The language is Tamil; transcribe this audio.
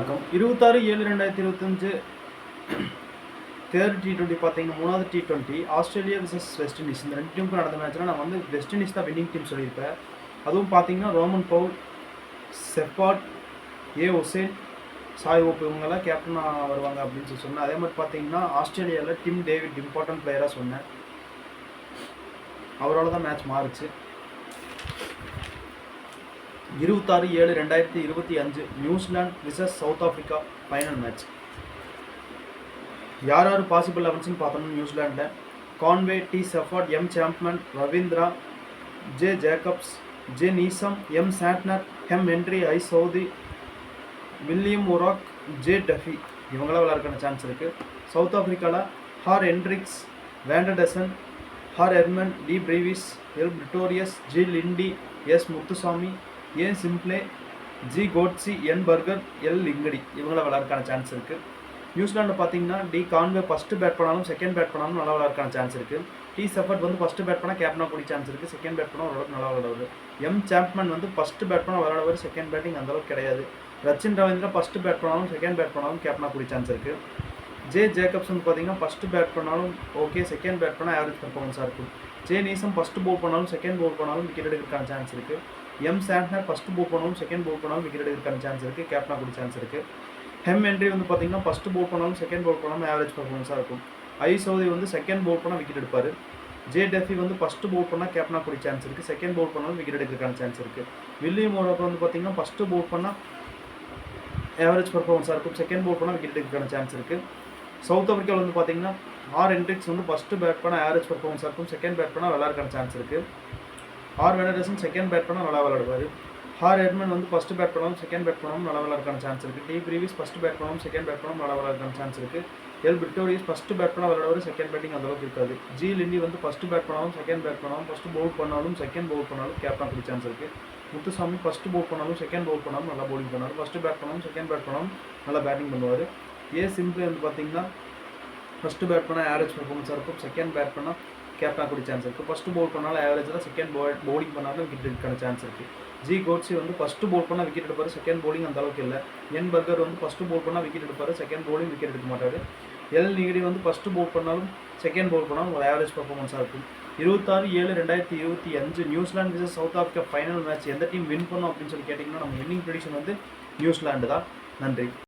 வணக்கம். இருபத்தாறு ஏழு ரெண்டாயிரத்தி இருபத்தஞ்சு தேர்ட் டி டுவெண்ட்டி பார்த்தீங்கன்னா மூணாவது T twenty Australia versus West Indies இந்த ரெண்டு டீமுக்கு நடந்த மேட்ச்சில் நான் வந்து வெஸ்ட் இண்டீஸ் தான் வின்னிங் டீம் சொல்லியிருப்பேன். அதுவும் பார்த்தீங்கன்னா Rovman Powell Shepherd A Oshane Shai Hope இவங்கெல்லாம் கேப்டனாக வருவாங்க அப்படின்னு சொல்லி சொன்னேன். அதே மாதிரி பார்த்தீங்கன்னா ஆஸ்திரேலியாவில் டிம் டேவிட் இம்பார்ட்டன்ட் பிளேயராக சொன்னேன். அவரால் தான் மேட்ச் மாறுச்சு. இருபத்தாறு ஏழு ரெண்டாயிரத்தி இருபத்தி அஞ்சு New Zealand versus South Africa final match யார் யார் பாசிபிள் லெவன்ஸ்னு பார்த்தோம்னா நியூசிலாண்டில் Conway T Seifert M Chapman Ravindra J Jacobs J Neesham M Santner M Henry I Southee William O'Rourke J Duffy இவங்களாம் விளாட்றக்கான சான்ஸ் இருக்குது South ஆஃப்ரிக்காவில் R Hendricks van der Dussen R Hermann D Brevis L Pretorius G Linde S Muthusamy A Simelane? G Coetzee N Burger L Ngidi இவங்கள விளையாடுறதுக்கான சான்ஸ் இருக்குது நியூசிலாண்டில் பார்த்தீங்கன்னா டி கான்வே ஃபஸ்ட்டு பேட் பண்ணாலும் செகண்ட் பேட் பண்ணாலும் நல்லா விளையாடுறதுக்கான சான்ஸ் இருக்குது டி சஃபர்ட் வந்து ஃபஸ்ட்டு பேட் பண்ணால் கேப்டனாக கூடிய சான்ஸ் இருக்குது செகண்ட் பேட் பண்ணால் ஓரளவுக்கு நல்லா விளையாடுவார். எம் சாம்ப்மன் வந்து ஃபஸ்ட்டு பேட் பண்ணால் விளையாடுவார். செகண்ட் பேட்டிங் அந்தளவுக்கு கிடையாது. ரச்சின் ரவீந்திரா ஃபஸ்ட்டு பேட் பண்ணாலும் செகண்ட் பேட் பண்ணாலும் கேப்டனாக கூடிய சான்ஸ் இருக்குது ஜே ஜேக்கப்ஸ் வந்து பார்த்தீங்கன்னா ஃபஸ்ட்டு பேட் பண்ணாலும் ஓகே செகண்ட் பேட் பண்ணால் ஆவரேஜ் பர்ஃபார்மன்ஸாக இருக்கும். ஜே நீசம் ஃபஸ்ட்டு பவுல் பண்ணாலும் செகண்ட் பவுல் பண்ணாலும் விக்கெட் எடுக்கிறதுக்கான சான்ஸ் இருக்குது எம் சாண்ட்னர் ஃபஸ்ட்டு போட் பண்ணாலும் செகண்ட் போட் பண்ணாலும் விக்கெட் எடுக்கிறதுக்கான சான்ஸ் இருக்குது கேப்டனாக கூட சான்ஸ் இருக்குது ஹெம் என்ட்ரி வந்து பார்த்தீங்கன்னா ஃபஸ்ட்டு போட் பண்ணாலும் செகண்ட் போட் பண்ணாலும் ஆவரேஜ் பர்ஃபார்மன்ஸாக இருக்கும். ஐ சௌதி வந்து செகண்ட் போட் பண்ணால் விக்கெட் எடுப்பார். ஜே டெஃபி வந்து ஃபஸ்ட்டு போட் பண்ணால் கேப்டனாக கூடிய சான்ஸ் இருக்குது செகண்ட் போட் பண்ணாலும் விக்கெட் எடுக்கிறதுக்கான சான்ஸ் இருக்குது வில்லியம் ஓரோக்கு வந்து பார்த்தீங்கன்னா ஃபஸ்ட்டு போட் பண்ணால் ஆவரேஜ் பர்ஃபார்மன்ஸாக இருக்கும். செகண்ட் போட் பண்ணால் விக்கெட் எடுக்கிறதுக்கான சான்ஸ் இருக்குது சவுத் ஆஃப்ரிக்காவில் வந்து பார்த்தீங்கன்னா ஆர் என்ட்ரிக்ஸ் வந்து ஃபஸ்ட்டு பேட் பண்ணால் ஆவரேஜ் பர்ஃபார்மன்ஸாக இருக்கும். செகண்ட் பேட் பண்ணால் விளாட்றதுக்கான சான்ஸ் இருக்குது R van der Dussen second bat பண்ணால் நல்லா விளாடுவார் ஹார் எட்மன் வந்து ஃபஸ்ட்டு பேட் பண்ணாலும் செகண்ட் பேட் பண்ணாலும் நல்லா விளாட்றக்கான சான்ஸ் இருக்குது டி ப்ரீவியஸ் ஃபஸ்ட்டு பேட் பண்ணாலும் செகண்ட் பேட் பண்ணாலும் நல்லா விளாட்றக்கான சான்ஸ் இருக்குது எல் பிரிட்டோரியஸ் ஃபஸ்ட்டு பேட் பண்ணால் விளாடுவார் செகண்ட் பேட்டிங் அந்தளவுக்கு இருக்காது. ஜி லிண்டி வந்து ஃபஸ்ட்டு பேட் பண்ணாலும் செகண்ட் பேட் பண்ணாலும் ஃபஸ்ட்டு பவுல் பண்ணாலும் செகண்ட் பவுல் பண்ணாலும் கேப்டன் கூடிய சான்ஸ் இருக்குது முத்துசாமி ஃபஸ்ட்டு பவுல் பண்ணாலும் செகண்ட் பவுல் பண்ணாலும் நல்லா பவுலிங் பண்ணுவார். ஃபஸ்ட்டு பேட் பண்ணாலும் செகண்ட் பேட் பண்ணாலும் நல்லா பேட்டிங் பண்ணுவார். ஏ சிம்பிள் வந்து பார்த்தீங்கன்னா ஃபஸ்ட்டு பேட் பண்ணால் ஆவரேஜ் பர்ஃபார்மன்ஸாக இருக்கும். செகண்ட் பேட் பண்ணால் கேப்டனாக கூடிய சான்ஸ் இருக்குது ஃபஸ்ட்டு பவுல் பண்ணாலும் ஆவரேஜ் தான். செகண்ட் பவுல் பவுலிங் பண்ணாலும் விக்கெட் எடுக்கான சான்ஸ் இருக்குது ஜி கோட்ஸி வந்து ஃபஸ்ட்டு பவுல் பண்ணால் விக்கெட் எடுப்பார். செகண்ட் பவுலிங் அந்த அளவுக்கு இல்லை. என் பர்கர் வந்து ஃபஸ்ட்டு பவுல் பண்ணால் விக்கெட் எடுப்பார். செகண்ட் பவுலிங் விக்கெட் எடுக்க மாட்டார். எல் நிகிரி வந்து ஃபஸ்ட்டு பவுல் பண்ணாலும் செகண்ட் பவுல் பண்ணாலும் ஒரு ஆவரேஜ் பர்ஃபார்மன்ஸாக இருக்கும். இருபத்தாறு ஏழு ரெண்டாயிரத்தி இருபத்தி அஞ்சு New Zealand versus South Africa final match எந்த டீம் வின் பண்ணும் அப்படின்னு சொல்லி கேட்டிங்கன்னா நம்ம வின்னிங் ப்ரெடிஷன் வந்து நியூசிலாண்டு தான். நன்றி.